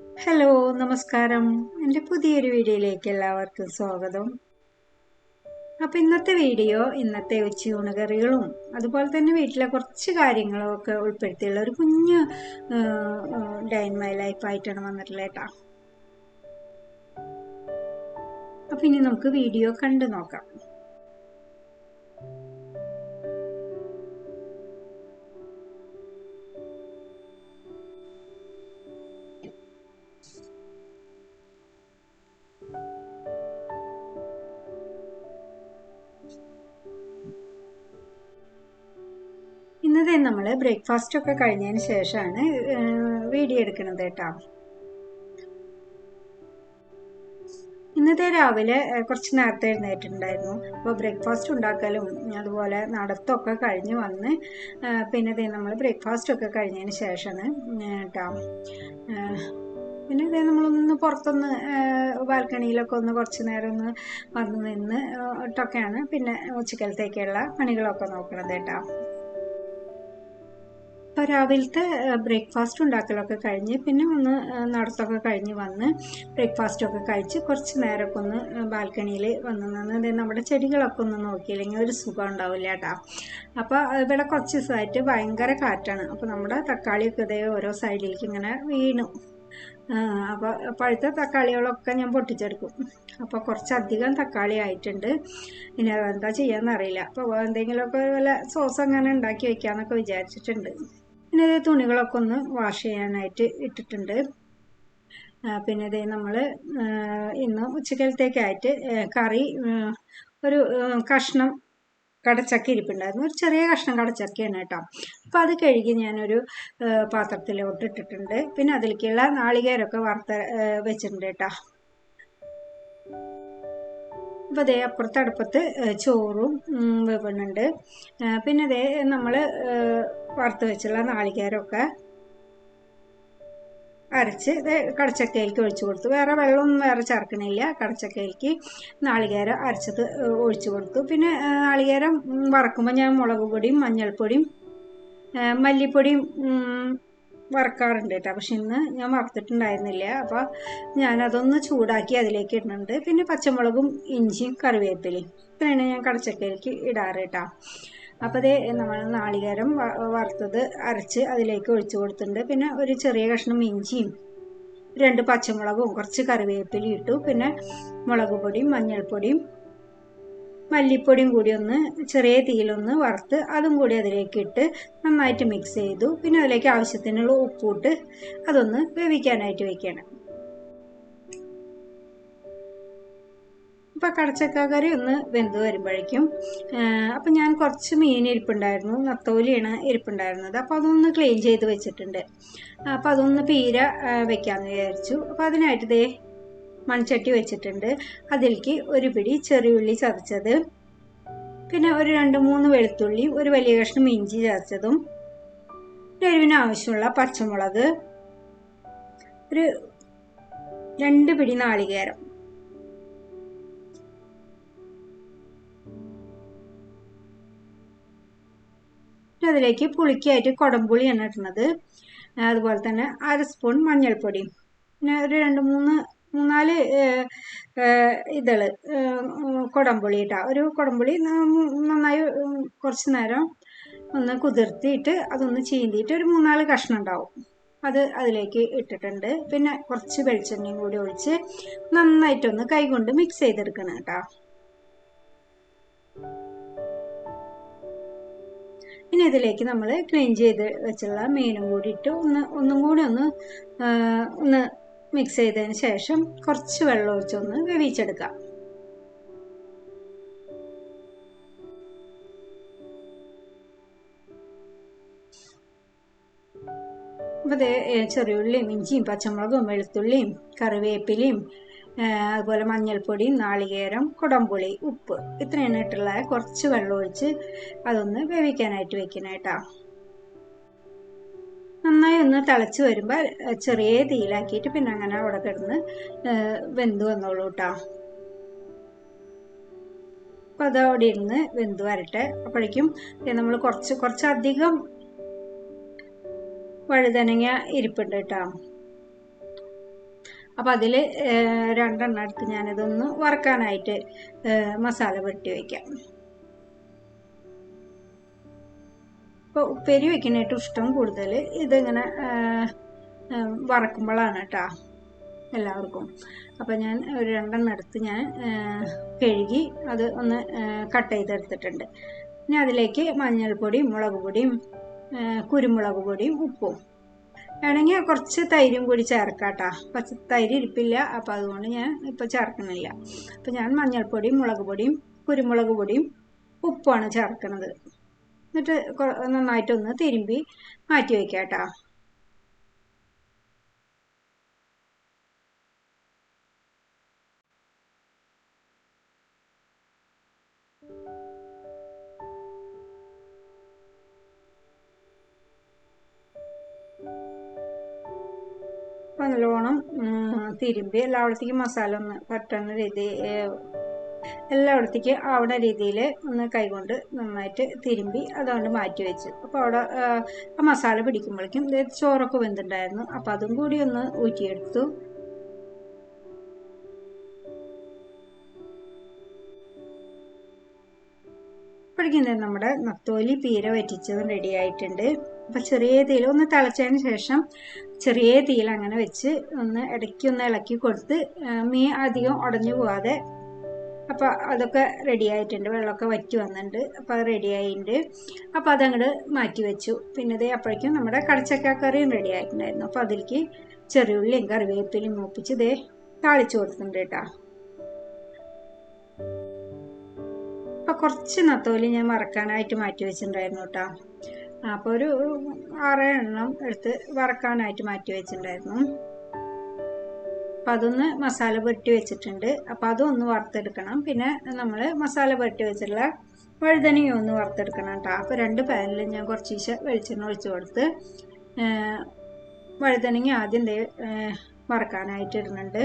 Hello നമസ്കാരം. എന്റെ പുതിയൊരു വീഡിയോയിലേക്ക് എല്ലാവർക്കും സ്വാഗതം. അപ്പം ഇന്നത്തെ വീഡിയോ ഇന്നത്തെ ഉച്ചയൂണ് കറികളും അതുപോലെ തന്നെ വീട്ടിലെ കുറച്ച് കാര്യങ്ങളും ഒക്കെ ഉൾപ്പെടുത്തിയുള്ള ഒരു കുഞ്ഞ് ഡൈൻ മൈ ലൈഫ് ആയിട്ടാണ് വന്നിട്ടുള്ളത് കേട്ടോ. അപ്പം ഇനി നമുക്ക് വീഡിയോ കണ്ടു നോക്കാം. നമ്മൾ ബ്രേക്ക്ഫാസ്റ്റ് ഒക്കെ കഴിഞ്ഞതിന് ശേഷമാണ് വീഡിയോ എടുക്കുന്നത് കേട്ടോ. ഇന്നത്തെ രാവിലെ കുറച്ച് നേരത്തെ എഴുന്നേറ്റുണ്ടായിരുന്നു അപ്പോൾ ബ്രേക്ക്ഫാസ്റ്റ് ഉണ്ടാക്കലും അതുപോലെ നടത്തൊക്കെ കഴിഞ്ഞ് വന്ന് പിന്നെ ഇതേ നമ്മൾ ബ്രേക്ക്ഫാസ്റ്റ് ഒക്കെ കഴിഞ്ഞതിന് ശേഷമാണ് കേട്ടോ പിന്നെ ഇതേ നമ്മളൊന്ന് പുറത്തൊന്ന് ബാൽക്കണിയിലൊക്കെ ഒന്ന് കുറച്ച് നേരം ഒന്ന് വന്ന് നിന്ന് ഇട്ടൊക്കെയാണ് പിന്നെ ഉച്ചക്കലത്തേക്കുള്ള പണികളൊക്കെ നോക്കണത് കേട്ടോ. അപ്പോൾ രാവിലത്തെ ബ്രേക്ക്ഫാസ്റ്റ് ഉണ്ടാക്കലൊക്കെ കഴിഞ്ഞ് പിന്നെ ഒന്ന് നടത്തൊക്കെ കഴിഞ്ഞ് വന്ന് ബ്രേക്ക്ഫാസ്റ്റൊക്കെ കഴിച്ച് കുറച്ച് നേരമൊക്കെ ഒന്ന് ബാൽക്കണിയിൽ വന്ന് നിന്ന് നമ്മുടെ ചെടികളൊക്കെ ഒന്ന് നോക്കിയില്ലെങ്കിൽ ഒരു സുഖം ഉണ്ടാവില്ല കേട്ടോ. അപ്പോൾ ഇവിടെ കുറച്ച് ദിവസമായിട്ട് ഭയങ്കര കാറ്റാണ്. അപ്പോൾ നമ്മുടെ തക്കാളിയൊക്കെ ഇതേ ഓരോ സൈഡിലേക്ക് ഇങ്ങനെ വീണു. അപ്പോൾ പഴുത്ത തക്കാളികളൊക്കെ ഞാൻ പൊട്ടിച്ചെടുക്കും. അപ്പോൾ കുറച്ചധികം തക്കാളി ആയിട്ടുണ്ട്. ഇനി എന്താ ചെയ്യാമെന്നറിയില്ല അപ്പോൾ എന്തെങ്കിലുമൊക്കെ വല്ല സോസ് അങ്ങനെ ഉണ്ടാക്കി വയ്ക്കാമെന്നൊക്കെ വിചാരിച്ചിട്ടുണ്ട്. പിന്നെ ഇത് തുണികളൊക്കെ ഒന്ന് വാഷ് ചെയ്യാനായിട്ട് ഇട്ടിട്ടുണ്ട്. പിന്നെ ഇത് നമ്മൾ ഇന്ന് ഉച്ചക്കലത്തേക്കായിട്ട് കറി ഒരു കഷ്ണം കടച്ചക്ക ഇരിപ്പുണ്ടായിരുന്നു. ഒരു ചെറിയ കഷ്ണം കടച്ചക്കയാണ് കേട്ടോ. അപ്പം അത് കഴുകി ഞാനൊരു പാത്രത്തിലോട്ട് ഇട്ടിട്ടുണ്ട്. പിന്നെ അതിലേക്കുള്ള നാളികേരമൊക്കെ വറുത്ത വെച്ചിട്ടുണ്ട് കേട്ടോ. അപ്പോൾ അതേ അപ്പുറത്തെ അടുപ്പത്ത് ചോറും വേവുന്നുണ്ട് പിന്നെ അതേ നമ്മൾ വറുത്ത് വെച്ചുള്ള നാളികേരമൊക്കെ അരച്ച് കടച്ചക്കയിലേക്ക് ഒഴിച്ചു കൊടുത്തു. വേറെ വെള്ളമൊന്നും വേറെ ചേർക്കണില്ല. കടച്ചക്കയിലേക്ക് നാളികേരം അരച്ചത് ഒഴിച്ചു കൊടുത്തു. പിന്നെ നാളികേരം വറക്കുമ്പോൾ ഞാൻ മുളക് പൊടിയും മഞ്ഞൾപ്പൊടിയും മല്ലിപ്പൊടിയും വറക്കാറുണ്ട് കേട്ടോ. പക്ഷെ ഇന്ന് ഞാൻ വറുത്തിട്ടുണ്ടായിരുന്നില്ല. അപ്പോൾ ഞാനതൊന്ന് ചൂടാക്കി അതിലേക്ക് ഇടുന്നുണ്ട്. പിന്നെ പച്ചമുളകും ഇഞ്ചിയും കറിവേപ്പിലയും. ഇത്രയാണ് ഞാൻ കടച്ചക്കയിലേക്ക് ഇടാറ് കേട്ടോ. അപ്പോൾ അതേ നമ്മൾ നാളികേരം വറുത്തത് അരച്ച് അതിലേക്ക് ഒഴിച്ചു കൊടുത്തിട്ടുണ്ട്. പിന്നെ ഒരു ചെറിയ കഷ്ണം ഇഞ്ചിയും രണ്ട് പച്ചമുളകും കുറച്ച് കറിവേപ്പിലയും ഇട്ടു. പിന്നെ മുളക് പൊടിയും മഞ്ഞൾപ്പൊടിയും മല്ലിപ്പൊടിയും കൂടി ഒന്ന് ചെറിയ തീയിലൊന്ന് വറുത്ത് അതും കൂടി അതിലേക്ക് ഇട്ട് നന്നായിട്ട് മിക്സ് ചെയ്തു. പിന്നെ അതിലേക്ക് ആവശ്യത്തിനുള്ള ഉപ്പിട്ട് അതൊന്ന് വേവിക്കാനായിട്ട് വെക്കണം. ഇപ്പം കടച്ചക്ക ഒന്ന് വെന്ത് വരുമ്പോഴേക്കും അപ്പം ഞാൻ കുറച്ച് മീൻ ഇരിപ്പുണ്ടായിരുന്നു നത്തോലിയാണ് ഇരിപ്പുണ്ടായിരുന്നത്. അപ്പോൾ അതൊന്ന് ക്ലീൻ ചെയ്ത് വെച്ചിട്ടുണ്ട്. അപ്പോൾ അതൊന്ന് പീര വെക്കാമെന്ന് വിചാരിച്ചു. അപ്പോൾ അതിനായിട്ട് ദേ മൺചട്ടി വെച്ചിട്ടുണ്ട്. അതിലേക്ക് ഒരു പിടി ചെറിയുള്ളി ചതച്ചത്. പിന്നെ ഒരു രണ്ട് മൂന്ന് വെളുത്തുള്ളി ഒരു വലിയ കഷ്ണം ഇഞ്ചി ചതച്ചതും. എരിവിന് ആവശ്യമുള്ള പച്ചമുളക്. ഒരു രണ്ട് പിടി നാളികേരം. അതിലേക്ക് പുളിക്കായിട്ട് കുടംപുളിയാണ് ഇടുന്നത്. അതുപോലെ തന്നെ അര സ്പൂൺ മഞ്ഞൾപ്പൊടി. പിന്നെ ഒരു രണ്ട് മൂന്ന് മൂന്നാൽ ഇതൾ കുടംപുളി ഇട്ടാ ഒരു കുടംപുളി നന്നായി കുറച്ച് നേരം ഒന്ന് കുതിർത്തിയിട്ട് അതൊന്ന് ചീന്തിയിട്ട് ഒരു മൂന്നാൽ കഷ്ണം ഉണ്ടാവും. അത് അതിലേക്ക് ഇട്ടിട്ടുണ്ട്. പിന്നെ കുറച്ച് വെളിച്ചെണ്ണയും കൂടി ഒഴിച്ച് നന്നായിട്ടൊന്ന് കൈകൊണ്ട് മിക്സ് ചെയ്തെടുക്കണം കേട്ടോ. ഇനി ഇതിലേക്ക് നമ്മൾ ക്ലീൻ ചെയ്ത് വെച്ചുള്ള മീനും കൂടി ഇട്ട് ഒന്ന് ഒന്നും കൂടി ഒന്ന് ഒന്ന് മിക്സ് ചെയ്തതിന് ശേഷം കുറച്ച് വെള്ളം ഒഴിച്ചൊന്ന് വേവിച്ചെടുക്കാം. അപ്പോൾ ചെറിയ ചെറിയുള്ളിയും ഇഞ്ചിയും പച്ചമുളകും വെളുത്തുള്ളിയും കറിവേപ്പിലയും അതുപോലെ മഞ്ഞൾപ്പൊടി നാളികേരം കുടംപുളി ഉപ്പ് ഇത്രയാണ് ഇട്ടുള്ള കുറച്ച് വെള്ളം ഒഴിച്ച് അതൊന്ന് വേവിക്കാനായിട്ട് വെക്കണം കേട്ടോ നന്നായി ഒന്ന് തിളച്ച് വരുമ്പോൾ ചെറിയ തീയിലാക്കിയിട്ട് പിന്നെ അങ്ങനെ അവിടെ കിടന്ന് വെന്ത് വന്നോളൂ കേട്ടോ അപ്പോൾ അത് അവിടെ ഇരുന്ന് വെന്ത് വരട്ടെ. അപ്പോഴേക്കും നമ്മൾ കുറച്ച് കുറച്ചധികം വഴുതനങ്ങ ഇരിപ്പുണ്ട് കേട്ടോ അപ്പോൾ അതിൽ രണ്ടെണ്ണം എടുത്ത് ഞാനിതൊന്ന് വറക്കാനായിട്ട് മസാല പുരട്ടി വയ്ക്കാം ഇപ്പോൾ ഉപ്പേരി വെക്കാനായിട്ട് ഇഷ്ടം കൂടുതൽ ഇതിങ്ങനെ വറക്കുമ്പോഴാണ് കേട്ടോ എല്ലാവർക്കും. അപ്പോൾ ഞാൻ ഒരു രണ്ടെണ്ണം എടുത്ത് ഞാൻ കഴുകി അത് ഒന്ന് കട്ട് ചെയ്തെടുത്തിട്ടുണ്ട്. ഇനി അതിലേക്ക് മഞ്ഞൾപ്പൊടിയും മുളക് പൊടിയും കുരുമുളക് പൊടിയും ഉപ്പും. വേണമെങ്കിൽ കുറച്ച് തൈരും കൂടി ചേർക്കാട്ടാ. പച്ച തൈര് ഇരിപ്പില്ല അപ്പോൾ അതുകൊണ്ട് ഞാൻ ഇപ്പോൾ ചേർക്കുന്നില്ല. അപ്പോൾ ഞാൻ മഞ്ഞൾപ്പൊടിയും മുളക് പൊടിയും കുരുമുളക് പൊടിയും ഉപ്പുമാണ് ചേർക്കുന്നത്. എന്നിട്ട് നന്നായിട്ടൊന്ന് തിരുമ്പി മാറ്റി വയ്ക്കാം കേട്ടോ. നല്ലോണം തിരുമ്പി എല്ലായിടത്തേക്കും മസാല ഒന്ന് പറ്റുന്ന രീതി എല്ലായിടത്തേക്ക് ആവുന്ന രീതിയിൽ ഒന്ന് കൈകൊണ്ട് നന്നായിട്ട് തിരുമ്പി അതുകൊണ്ട് മാറ്റി വെച്ചു. അപ്പോൾ അവിടെ ആ മസാല പിടിക്കുമ്പോഴേക്കും ചോറൊക്കെ വെന്തുണ്ടായിരുന്നു. അപ്പോൾ അതും കൂടി ഒന്ന് ഊറ്റിയെടുത്തു. അപ്പോഴേക്കും നമ്മുടെ നത്തോലി പീര വറ്റിച്ചതും റെഡി ആയിട്ടുണ്ട്. അപ്പോൾ ചെറിയ തീയിൽ ഒന്ന് തിളച്ചതിന് ശേഷം ചെറിയ തീയിൽ അങ്ങനെ വെച്ച് ഒന്ന് ഇടയ്ക്ക് ഒന്ന് ഇളക്കി കൊടുത്ത് മീൻ അധികം ഉടഞ്ഞു പോവാതെ അപ്പോൾ അതൊക്കെ റെഡി ആയിട്ടുണ്ട്. വെള്ളമൊക്കെ വറ്റി വന്നിട്ടുണ്ട്. അപ്പോൾ അത് റെഡി ആയിട്ടുണ്ട്. അപ്പോൾ അതങ്ങോട്ട് മാറ്റി വെച്ചു. പിന്നെ ഇതേ അപ്പോഴേക്കും നമ്മുടെ കടച്ചക്ക കറിയും റെഡി ആയിട്ടുണ്ടായിരുന്നു. അപ്പോൾ അതിലേക്ക് ചെറിയുള്ളിയും കറിവേപ്പിലും മൂപ്പിച്ച് ഇതേ താളിച്ചു കൊടുത്തിട്ടുണ്ട് കേട്ടോ. അപ്പോൾ കുറച്ച് നത്തോലി ഞാൻ വറക്കാനായിട്ട് മാറ്റി വെച്ചിട്ടുണ്ടായിരുന്നു കേട്ടോ. അപ്പോൾ ഒരു ആറ് എണ്ണം എടുത്ത് വറക്കാനായിട്ട് മാറ്റി വെച്ചിട്ടുണ്ടായിരുന്നു. അപ്പം അതൊന്ന് മസാല പുരട്ടി വെച്ചിട്ടുണ്ട്. അപ്പം അതും ഒന്ന് വറുത്തെടുക്കണം. പിന്നെ നമ്മൾ മസാല പുരട്ടി വെച്ചിട്ടുള്ള വഴുതനയും ഒന്ന് വറുത്തെടുക്കണം കേട്ടോ അപ്പോൾ രണ്ട് പാനിൽ ഞാൻ കുറച്ച് ശേഷം വെളിച്ചെണ്ണ ഒഴിച്ചു കൊടുത്ത് വഴുതനങ്ങ ആദ്യം ദേ വറക്കാനായിട്ട് ഇടുന്നുണ്ട്.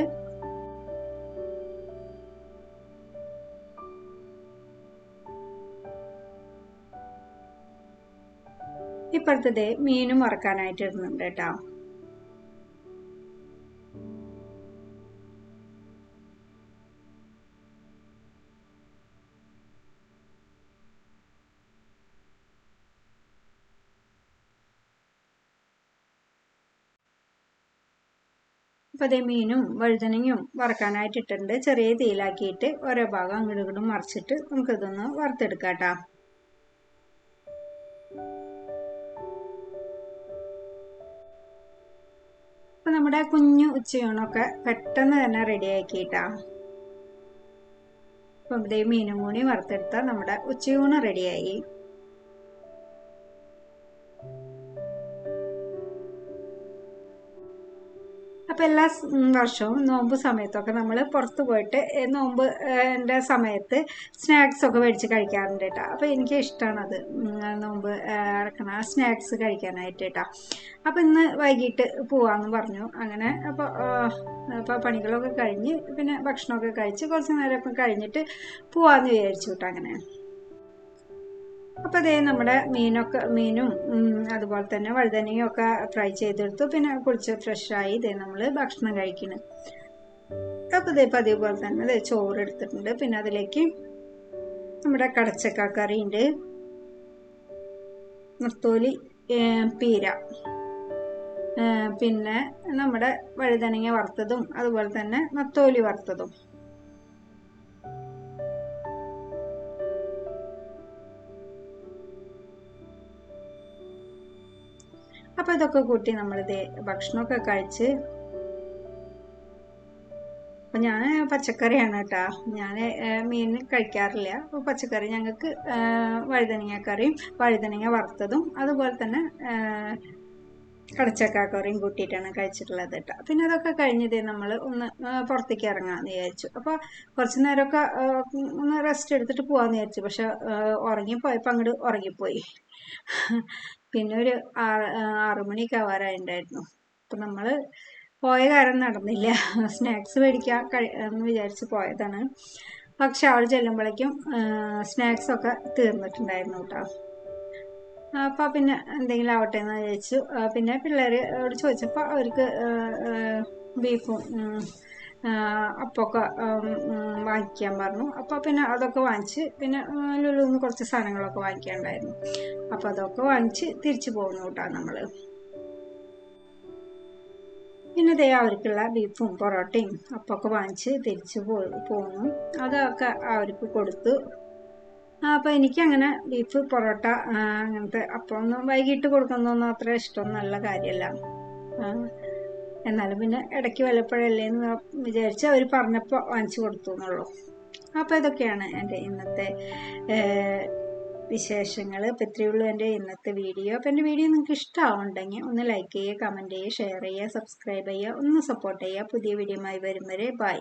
ഇപ്പുറത്തത് മീനും വറക്കാനായിട്ട് ഇടുന്നുണ്ട് കേട്ടോ അപ്പോൾ അതേ മീനും വഴുതനങ്ങയും വറക്കാനായിട്ട് ഇട്ടിട്ടുണ്ട് ചെറിയ തീയിലാക്കിയിട്ട് ഓരോ ഭാഗം അങ്ങോട്ടും ഇങ്ങോട്ടും മറിച്ചിട്ട് നമുക്കിതൊന്ന് വറുത്തെടുക്കാം കേട്ടോ അപ്പം നമ്മുടെ കുഞ്ഞു ഉച്ചയൂണൊക്കെ പെട്ടെന്ന് തന്നെ റെഡി ആക്കിയിട്ടാ അപ്പം ഇതേ മീനും കൂടി വറുത്തെടുത്താൽ നമ്മുടെ ഉച്ചയൂണ് റെഡിയായി. അപ്പം എല്ലാ വർഷവും നോമ്പ് സമയത്തൊക്കെ നമ്മൾ പുറത്ത് പോയിട്ട് നോമ്പ് എന്റെ സമയത്ത് സ്നാക്സ് ഒക്കെ മേടിച്ച് കഴിക്കാറുണ്ട് കേട്ടോ അപ്പോൾ എനിക്ക് ഇഷ്ടമാണ് അത് ഉം, നോമ്പ് ഇറക്കണ സ്നാക്സ് കഴിക്കാനായിട്ട് കേട്ടോ അപ്പോൾ ഇന്ന് വൈകിട്ട് പോവാമെന്ന് പറഞ്ഞു. അങ്ങനെ അപ്പോൾ അപ്പോൾ പണികളൊക്കെ കഴിഞ്ഞ് പിന്നെ ഭക്ഷണമൊക്കെ കഴിച്ച് കുറച്ച് നേരമൊക്കെ കഴിഞ്ഞിട്ട് പോവാമെന്ന് വിചാരിച്ചു കേട്ടോ അങ്ങനെ. അപ്പോൾ അതേ നമ്മുടെ മീനൊക്കെ മീനും അതുപോലെ തന്നെ വഴുതനയും ഒക്കെ ഫ്രൈ ചെയ്തെടുത്തു. പിന്നെ കുളിച്ച് ഫ്രഷായി ഇതേ നമ്മൾ ഭക്ഷണം കഴിക്കണം. അപ്പോൾ ഇതേ പതിവ് പോലെ തന്നെ ഇതേ ചോറ് എടുത്തിട്ടുണ്ട്. പിന്നെ അതിലേക്ക് നമ്മുടെ കടച്ചക്ക കറി ഉണ്ട് നിർത്തോലി പീര. പിന്നെ നമ്മുടെ വഴുതനങ്ങ വറുത്തതും അതുപോലെ തന്നെ നത്തോലി വറുത്തതും. അപ്പോൾ ഇതൊക്കെ കൂട്ടി നമ്മളിത് ഭക്ഷണമൊക്കെ കഴിച്ച് അപ്പം ഞാൻ പച്ചക്കറിയാണ് കേട്ടോ. ഞാൻ മീൻ കഴിക്കാറില്ല. അപ്പോൾ പച്ചക്കറി ഞങ്ങൾക്ക് വഴുതനങ്ങ കറിയും വഴുതനങ്ങ വറുത്തതും അതുപോലെ തന്നെ കടച്ചക്കാക്കറിയും കടച്ചക്ക കറിയും കൂട്ടിയിട്ടാണ് കഴിച്ചിട്ടുള്ളത് കേട്ടോ. പിന്നെ അതൊക്കെ കഴിഞ്ഞത് നമ്മൾ ഒന്ന് പുറത്തേക്ക് ഇറങ്ങാമെന്ന് വിചാരിച്ചു. അപ്പോൾ കുറച്ച് നേരമൊക്കെ ഒന്ന് റെസ്റ്റ് എടുത്തിട്ട് പോകാമെന്ന് വിചാരിച്ചു. പക്ഷെ ഉറങ്ങിപ്പോയപ്പോ അങ്ങോട്ട് ഉറങ്ങിപ്പോയി. പിന്നെ ഒരു ആറ് ആറു മണിയൊക്കെ അപ്പം നമ്മൾ പോയ കാര്യം നടന്നില്ല. സ്നാക്സ് മേടിക്കാൻ കഴി എന്ന് വിചാരിച്ച് പോയതാണ്. പക്ഷെ അവിടെ ചെല്ലുമ്പോഴേക്കും സ്നാക്സ് ഒക്കെ തീർന്നിട്ടുണ്ടായിരുന്നു കേട്ടോ അപ്പോൾ പിന്നെ എന്തെങ്കിലും ആവട്ടെ എന്ന് വിചാരിച്ചു. പിന്നെ പിള്ളേരോട് ചോദിച്ചപ്പോൾ അവർക്ക് ബീഫും ഉം, വാങ്ങിക്കാൻ പറഞ്ഞു. അപ്പോൾ പിന്നെ അതൊക്കെ വാങ്ങിച്ച് പിന്നെ ലുലുന്ന് കുറച്ച് സാധനങ്ങളൊക്കെ വാങ്ങിക്കാനുണ്ടായിരുന്നു അപ്പോൾ അതൊക്കെ വാങ്ങിച്ച് തിരിച്ചു പോകുന്നു കേട്ടോ നമ്മൾ പിന്നെ ദേ അവർക്കുള്ള ബീഫും പൊറോട്ടയും അപ്പൊക്കെ വാങ്ങിച്ച് തിരിച്ചു പോ പോന്നു. അതൊക്കെ അവർക്ക് കൊടുത്തു. അപ്പോൾ എനിക്ക് എനിക്കങ്ങനെ ബീഫ് പൊറോട്ട അങ്ങനത്തെ അപ്പം ഒന്നും വൈകിട്ട് കൊടുക്കുന്നൊന്നും അത്ര ഇഷ്ടമൊന്നുമല്ല കാര്യമല്ല. എന്നാലും പിന്നെ ഇടയ്ക്ക് വല്ലപ്പോഴല്ലേ എന്ന് വിചാരിച്ച് അവർ പറഞ്ഞപ്പോൾ വാങ്ങിച്ചു കൊടുത്തു എന്നുള്ളൂ. അപ്പോൾ ഇതൊക്കെയാണ് എന്റെ ഇന്നത്തെ വിശേഷങ്ങൾ അപ്പോൾ ഇത്രയേ ഉള്ളൂ എന്റെ ഇന്നത്തെ വീഡിയോ. അപ്പോൾ എന്റെ വീഡിയോ നിങ്ങൾക്ക് ഇഷ്ടമാവുന്നുണ്ടെങ്കിൽ ഒന്ന് ലൈക്ക് ചെയ്യുക കമന്റ് ചെയ്യുക ഷെയർ ചെയ്യുക സബ്സ്ക്രൈബ് ചെയ്യുക ഒന്ന് സപ്പോർട്ട് ചെയ്യുക. പുതിയ വീഡിയോയുമായി വരും വരെ. ബൈ.